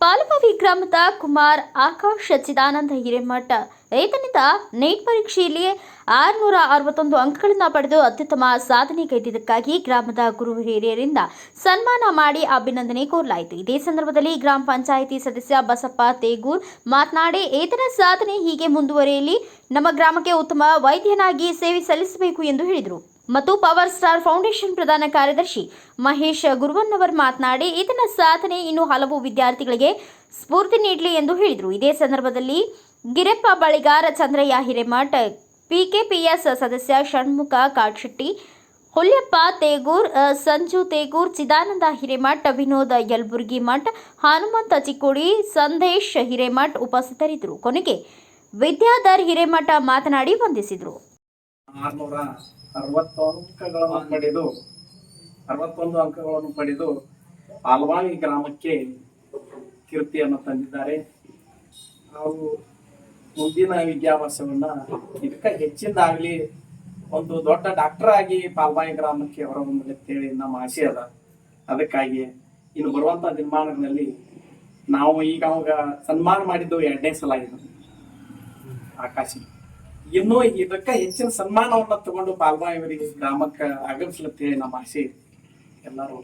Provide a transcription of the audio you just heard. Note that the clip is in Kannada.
ಪಾಲಪವಿ ಗ್ರಾಮದ ಕುಮಾರ್ ಆಕಾಶ್ ಚಿದಾನಂದ ಹಿರೇಮಠ ರೈತನಿಂದ ನೀಟ್ ಪರೀಕ್ಷೆಯಲ್ಲಿ ಆರುನೂರ ಅರವತ್ತೊಂದು ಅಂಕಗಳನ್ನು ಪಡೆದು ಅತ್ಯುತ್ತಮ ಸಾಧನೆ ಕೈದಿದ್ದಕ್ಕಾಗಿ ಗ್ರಾಮದ ಗುರು ಹಿರಿಯರಿಂದ ಸನ್ಮಾನ ಮಾಡಿ ಅಭಿನಂದನೆ ಕೋರಲಾಯಿತು. ಇದೇ ಸಂದರ್ಭದಲ್ಲಿ ಗ್ರಾಮ ಪಂಚಾಯಿತಿ ಸದಸ್ಯ ಬಸಪ್ಪ ತೇಗೂರ್ ಮಾತನಾಡಿ, ಏತನ ಸಾಧನೆ ಹೀಗೆ ಮುಂದುವರಿಯಲಿ, ನಮ್ಮ ಗ್ರಾಮಕ್ಕೆ ಉತ್ತಮ ವೈದ್ಯನಾಗಿ ಸೇವೆ ಸಲ್ಲಿಸಬೇಕು ಎಂದು ಹೇಳಿದರು. ಮತ್ತು ಪವರ್ ಸ್ಟಾರ್ ಫೌಂಡೇಶನ್ ಪ್ರಧಾನ ಕಾರ್ಯದರ್ಶಿ ಮಹೇಶ್ ಗುರುವನ್ನವರ್ ಮಾತನಾಡಿ ಈತನ ಸಾಧನೆ ಇನ್ನು ಹಲವು ವಿದ್ಯಾರ್ಥಿಗಳಿಗೆ ಸ್ಫೂರ್ತಿ ನೀಡಲಿ ಎಂದು ಹೇಳಿದರು. ಇದೇ ಸಂದರ್ಭದಲ್ಲಿ ಗಿರೆಪ್ಪ ಬಳಿಗಾರ ಚಂದ್ರಯ್ಯ ಹಿರೇಮಠ, ಪಿಕೆಪಿಎಸ್ ಸದಸ್ಯ ಷಣ್ಮುಖ ಕಾಡ್ಶೆಟ್ಟಿ, ಹುಲ್ಯಪ್ಪ ತೇಗೂರ್ ಸಂಜು ತೇಗೂರ್, ಚಿದಾನಂದ ಹಿರೇಮಠ, ವಿನೋದ ಯಲ್ಬುರ್ಗಿ ಮಠ, ಹನುಮಂತ ಚಿಕ್ಕೋಡಿ, ಸಂದೇಶ್ ಹಿರೇಮಠ್ ಉಪಸ್ಥಿತರಿದ್ದರು. ಕೊನೆಗೆ ವಿದ್ಯಾಧರ್ ಹಿರೇಮಠ ಮಾತನಾಡಿ ವಂದಿಸಿದರು. ಅರವತ್ತೊಂದು ಅಂಕಗಳನ್ನು ಪಡೆದು ಗ್ರಾಮಕ್ಕೆ ಕೀರ್ತಿಯನ್ನು ತಂದಿದ್ದಾರೆ. ನಾವು ಮುಂದಿನ ವಿದ್ಯಾಭ್ಯಾಸವನ್ನ ಇದಕ್ಕೆ ಹೆಚ್ಚಿನದಾಗ್ಲಿ ಒಂದು ದೊಡ್ಡ ಡಾಕ್ಟರ್ ಆಗಿ ಪಾಲ್ಬಾಯಿ ಗ್ರಾಮಕ್ಕೆ ಹೊರಬಂದ್ರೆ ಅಂತೇಳಿ ನಮ್ಮ ಆಸೆ ಅದ. ಅದಕ್ಕಾಗಿ ಇನ್ನು ಬರುವಂತ ದಿನಮಾನಗಳಲ್ಲಿ ನಾವು ಈಗ ಅವಾಗ ಸನ್ಮಾನ ಮಾಡಿದ್ದು ಎರಡನೇ ಸಲ ಇದು. ಆಕಾಶಿ. ಇನ್ನು ಇದಕ್ಕ ಹೆಚ್ಚಿನ ಸನ್ಮಾನವನ್ನ ತಗೊಂಡು ಪಾಲ್ಬಾಯಿ ಅವರಿಗೆ ಗ್ರಾಮಕ್ಕೆ ಆಗಮಿಸ್ಲತ್ತೇಳಿ ನಮ್ಮ ಆಸೆ ಎಲ್ಲರೂ